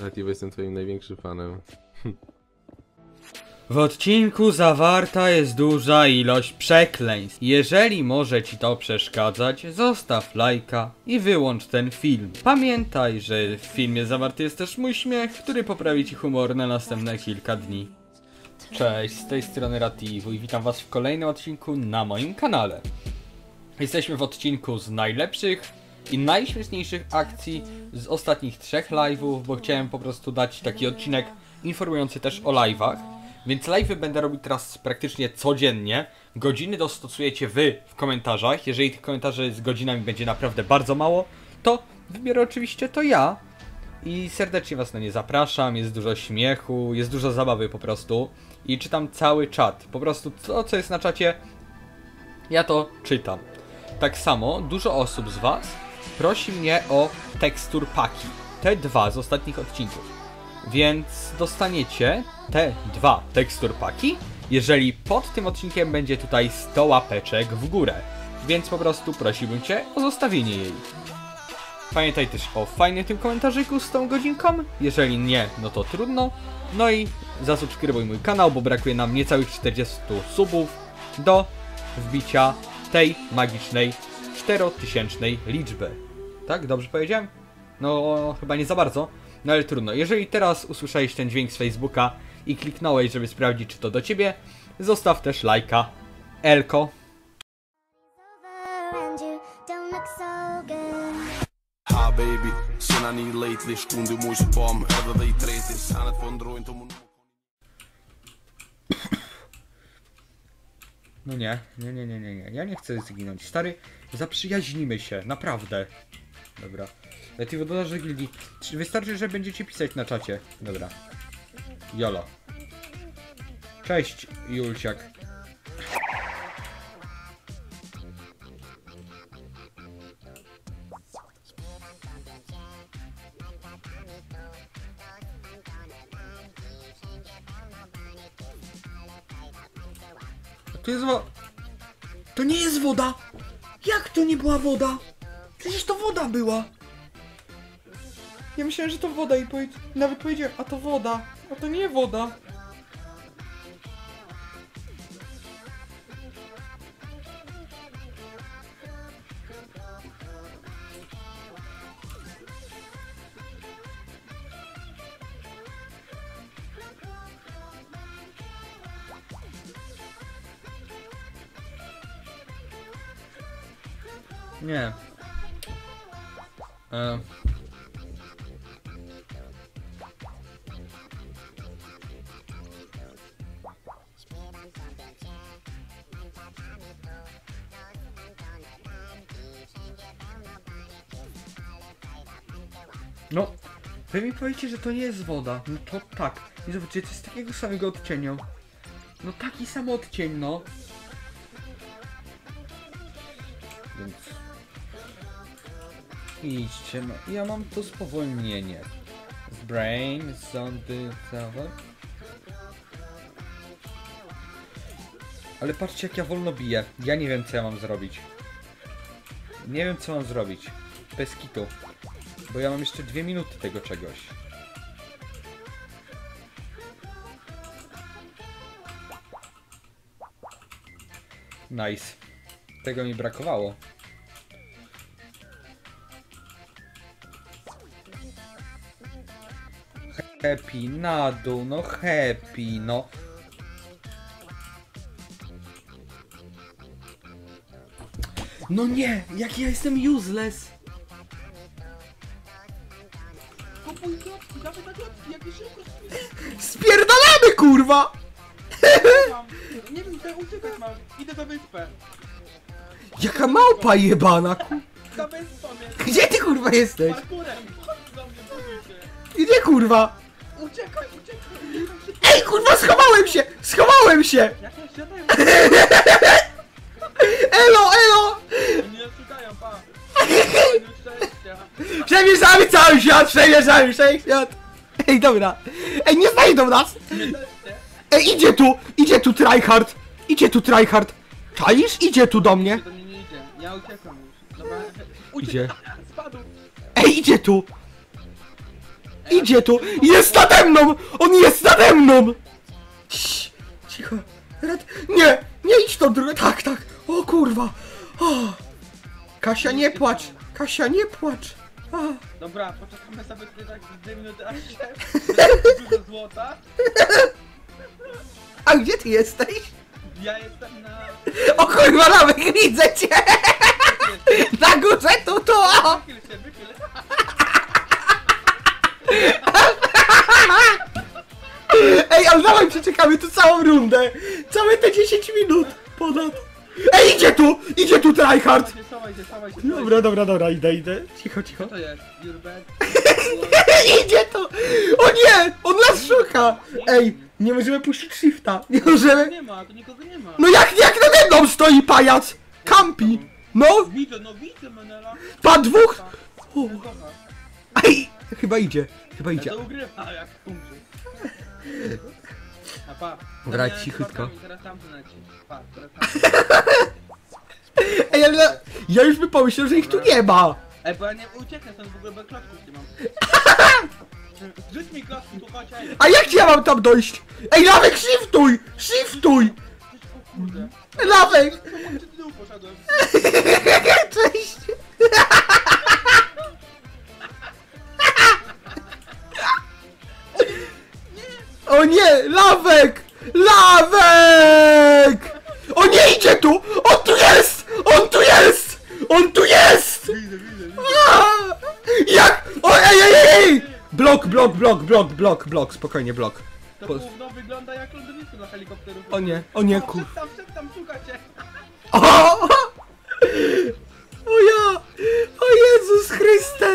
Lati, bo jestem twoim największym fanem. W odcinku zawarta jest duża ilość przekleństw. Jeżeli może ci to przeszkadzać, zostaw lajka i wyłącz ten film. Pamiętaj, że w filmie zawarty jest też mój śmiech, który poprawi ci humor na następne kilka dni. Cześć, z tej strony Rativu i witam was w kolejnym odcinku na moim kanale. Jesteśmy w odcinku z najlepszych i najśmieszniejszych akcji z ostatnich trzech live'ów, bo chciałem po prostu dać taki odcinek informujący też o live'ach. Więc live'y będę robił teraz praktycznie codziennie. Godziny dostosujecie wy w komentarzach. Jeżeli tych komentarzy z godzinami będzie naprawdę bardzo mało, to wybiorę oczywiście to ja. I serdecznie was na nie zapraszam, jest dużo śmiechu, jest dużo zabawy po prostu. I czytam cały czat. Po prostu to, co jest na czacie, ja to czytam. Tak samo dużo osób z Was prosi mnie o tekstur paki. Te dwa z ostatnich odcinków. Więc dostaniecie te dwa tekstur paki, jeżeli pod tym odcinkiem będzie tutaj 100 łapeczek w górę. Więc po prostu prosiłbym Cię o zostawienie jej. Pamiętaj też o fajnym tym komentarzyku z tą godzinką. Jeżeli nie, no to trudno. No i zasubskrybuj mój kanał, bo brakuje nam niecałych 40 subów do wbicia tej magicznej 4000 liczby. Tak? Dobrze powiedziałem? No, chyba nie za bardzo. No ale trudno. Jeżeli teraz usłyszałeś ten dźwięk z Facebooka i kliknąłeś, żeby sprawdzić, czy to do ciebie, zostaw też lajka. Elko. No nie, nie, nie, nie, nie, nie. Ja nie chcę zginąć. Stary, zaprzyjaźnimy się, naprawdę. Dobra. Ty dodasz do gildii. Czy Wystarczy, że będziecie pisać na czacie. Dobra. Jolo. Cześć, Julciak. To jest wo... To nie jest woda! Jak to nie była woda? Przecież to woda była! Ja myślałem, że to woda i powiedz... nawet powiedziałem, a to woda, a to nie woda. Nie. E... No, wy mi powiecie, że to nie jest woda. No to tak. I zobaczcie, to jest takiego samego odcienia. No taki sam odcień, no. Idźcie, no. Ja mam to spowolnienie. Z brain, sądy, całe. Ale patrzcie jak ja wolno biję. Ja nie wiem co ja mam zrobić. Nie wiem co mam zrobić. Bez kitu. Bo ja mam jeszcze dwie minuty tego czegoś. Nice. Tego mi brakowało. Happy na dół, no happy, no. No nie, jak ja jestem useless. Kupuj klocki, dawaj na klocki, jakieś szybko Spierdalamy, kurwa! Nie wiem, gdzie uciekać mam. Idę na wyspę. Jaka małpa jebana, ku... Gdzie ty kurwa jesteś? Parkurem. Chodź do mnie, boję się. Gdzie kurwa? Uciekaj, uciekaj. Ej kurwa, schowałem się! Schowałem się! Jak ja siadają, Elo, elo! nas szukają, pa. Szczęścia. Przemierzamy cały świat, przemierzamy cały świat! Ej, dobra. Ej, nie znajdą nas! Nie też, nie? Ej, idzie tu! Idzie tu tryhard! Idzie tu tryhard! Czaisz? Idzie tu do mnie! Do mnie nie idzie. Ja uciekam już. Dobra. Idzie. Spadł. Ej, idzie tu! Idzie tu! Jest nade mną! On jest nade mną! Cii, Cicho. Red... Nie! Nie idź to drugie. Tak, tak. O kurwa. O. Kasia, nie płacz. Kasia, nie płacz. A. Dobra, poczekamy sobie tutaj tak z 2 minuty aż się dużo złota. A gdzie ty jesteś? Ja jestem na... O kurwa, Lamek, widzę cię! Na górze tu, tu! Wychyl się, wychyl. Ej, ale dawaj przeczekamy tu całą rundę! Całe te 10 minut! Ponad! Ej, idzie tu! Idzie tu tryhard! Dobra, dobra, dobra, idę, idę. Cicho, cicho. Co to jest? Idzie tu! O nie! On nas szuka! Ej, nie możemy puścić shifta. Nie możemy... Nie ma, tu nikogo nie ma. No jak, jak nade mną stoi pajac! Kampi! No, Widzę, no widzę, Menela. pa dwóch! O, ej, chyba idzie, chyba Ja idzie. to ugrywa, jak umrze. A pa. Dobra, cichutko. spadkami, Teraz tamten leci. Pa, teraz tamten. Ej, ale ja już bym pomyślał, że ich tu nie ma! Ej, bo ja nie ucieknę stąd w ogóle, bo klocków nie mam. Rzuć mi klocki, tu chodź, ej. A jak ja mam tam dojść? Ej, Lawek, shiftuj! Shiftuj! Lawek! Poszedłem? Cześć! O nie! Lawek! Lawek! O nie idzie tu! On tu jest! On tu jest! On tu jest! Jak? O ej, ej, ej, ej! Blok, blok, blok, blok, blok, blok, spokojnie, blok. To Po- gówno wygląda jak lądowisko dla helikopterów. O nie, o nie, kur... Szedł tam, szedł tam, szuka cię. O! O ja! O Jezus Chryste!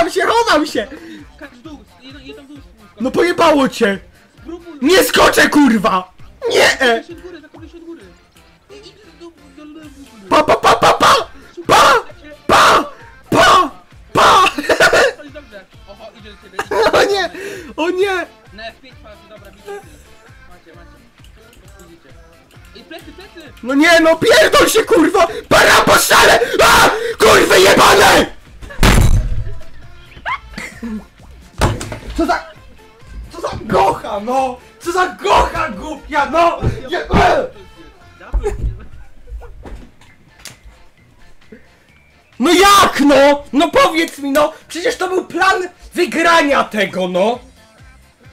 Chowam się, chowam się! Dół, dół spójrz. No pojebało cię! Nie skoczę, kurwa! Nie! Zakopnij się od góry, zakopnij się od góry. I- idź do- do- do- do- do- Pa, pa, pa, pa, pa! Pa! Pa! Pa! Pa! To jest dobrze. Oho, idzie do ciebie. O nie! O nie! Na F5 patrz, dobra, widzę. Macie, macie. Widzicie. I plecy, plecy! No nie, no pierdol się, kurwa! Para po szale! A! Kurwy jebane! Co za... Co za gocha, no! Co za gocha głupia, no! E! No jak, no? No powiedz mi, no! Przecież to był plan wygrania tego, no!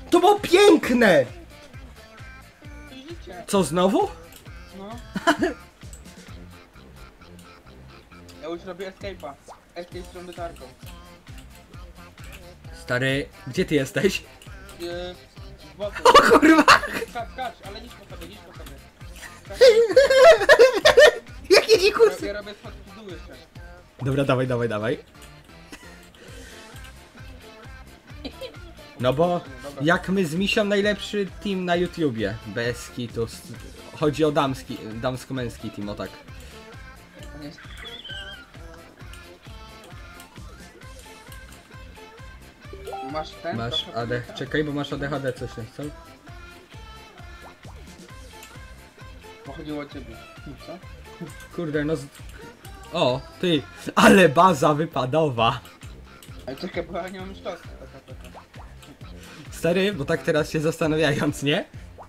To było piękne! Co, znowu? No. Ja już robię escape'a. Escape z trąbytarką. Stary, gdzie ty jesteś? Yy. O kurwa! Skacz, ale niż po sobie, niż po sobie. Jakie dzikusy! Robię, robię schodki w dół jeszcze. Dobra, dawaj, dawaj, dawaj. No bo Dobra. jak my z Misią najlepszy team na YouTubie. Bez kitu. s- Chodzi o damski, damsko-męski team, o tak. Masz ten? Masz trochę AD... powietrza? Czekaj, bo masz ADHD coś, co? Bo chodziło o ciebie. Co? Kurde, no z... O, ty! Ale baza wypadowa! Ale czekaj, bo ja nie mam sztos. Taka, taka. Stary, bo tak teraz się zastanawiając, nie?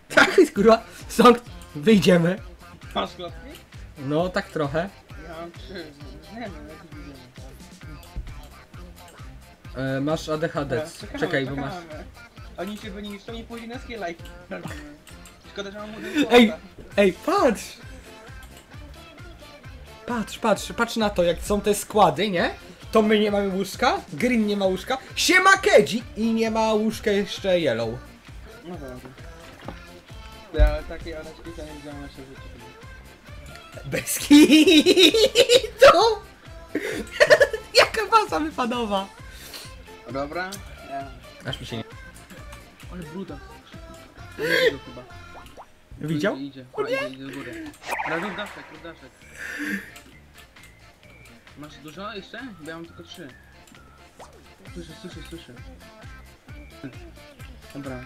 Tak, kurwa, stąd wyjdziemy. Masz klocki? No, tak trochę. Ja mam trzy. Nie wiem, jak widzimy. E, masz ADHD. Czekamy, Czekaj, bo czekamy. masz... Oni się wyniszczą i później na skill like. Szkoda, że mam młody Ej, ej, patrz! Patrz, patrz, patrz na to, jak są te składy, nie? To my nie mamy łóżka, Green nie ma łóżka, siema Kedzi i nie ma łóżka jeszcze Yellow. No dobra. Ja takiej Aneczki to nie widziałem w życiu. Bez kitu! Jaka baza wypadowa! Dobra? Ja. Aż mi się nie... Ale bruda. Go chyba. Widział? Idzie, idzie, o, idzie, idzie do góry. Rób daszek. Masz dużo jeszcze? Bo ja mam tylko trzy. Słyszę, słyszę, słyszę. Dobra,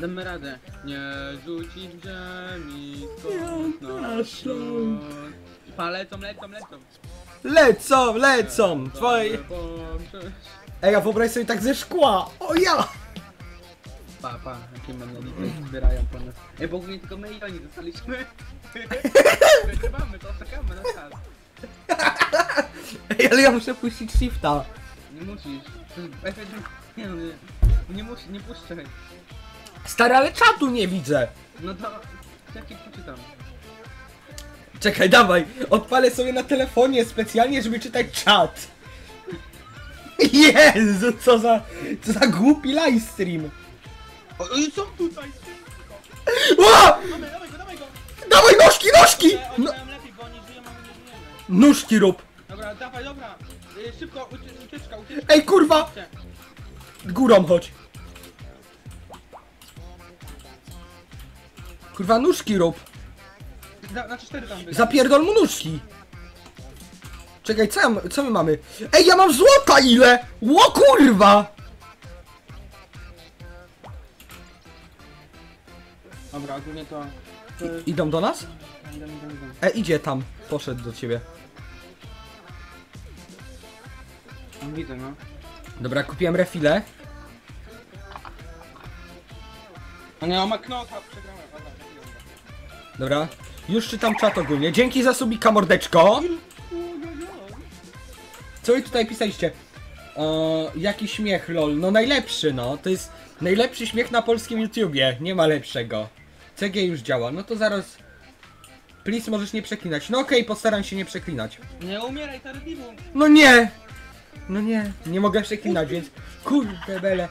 damy radę. Nie rzucić w ziemi, skąd Ja nasz naszą. Pa, lecą, lecą, lecą. Lecą, lecą! Twoje... Ej, a wyobraź sobie tak ze szkła! O ja! Pa, pa, jakie monolity zbierają po nas. Ej, bo ogólnie tylko my i oni zostaliśmy. Wygrywamy, to czekamy na czas. Ej, ale ja muszę puścić shifta. Nie musisz. To jest efekt... Nie no, nie. Nie musisz, nie puszczaj. Stary, ale czatu nie widzę. No to... Jaki poczytam? Czekaj, dawaj, odpalę sobie na telefonie specjalnie, żeby czytać czat. Jezu, co za, co za głupi livestream. O, oni są tutaj! Ła! Dawaj, dawaj go, dawaj go! Dawaj nóżki, nóżki! Oni No, mają lepiej, bo oni żyją, a my nie żyjemy. nóżki rób. Dobra, dawaj, dobra. Y, Szybko, ucie- ucieczka, ucieczka. Ej, kurwa! Górą chodź. Kurwa, nóżki rób. Na, na cztery tam. Zapierdol mu nóżki. Czekaj, co, ja, co my mamy? Ej, ja mam złota ile? Ło kurwa! Dobra, ogólnie to... to jest... Idą do nas? Idę, idę, idę. E, idzie tam. Poszedł do ciebie. Widzę, no. Dobra, kupiłem refile. A nie, on ma knoka, przegrałem. Dobra. Już czytam czat ogólnie. Dzięki za subika, mordeczko. Co wy tutaj pisaliście? O, jaki śmiech, lol. No najlepszy, no. To jest najlepszy śmiech na polskim YouTubie. Nie ma lepszego. CG już działa. No to zaraz... Please, możesz nie przeklinać. No okej, postaram się nie przeklinać. Nie umieraj, Tardiwu! No nie! No nie, nie mogę przeklinać, więc... Kurde bele.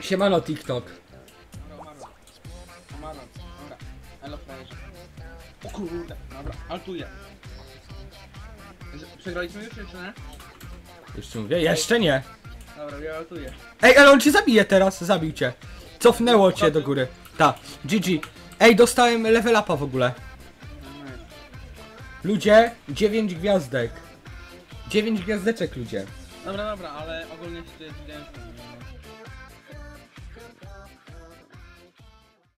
Siemano TikTok. O kurde. Dobra, altuję. Przegraliśmy już, czy nie? Jeszcze mówię? Jeszcze nie. Dobra, ja. Ej, ale on cię zabije teraz, zabił cię. Cofnęło cię do góry. Ta, GG. Ej, dostałem level upa w ogóle. Ludzie, 9 gwiazdek. 9 gwiazdeczek ludzie. Dobra, dobra, ale ogólnie się dzieje z tym.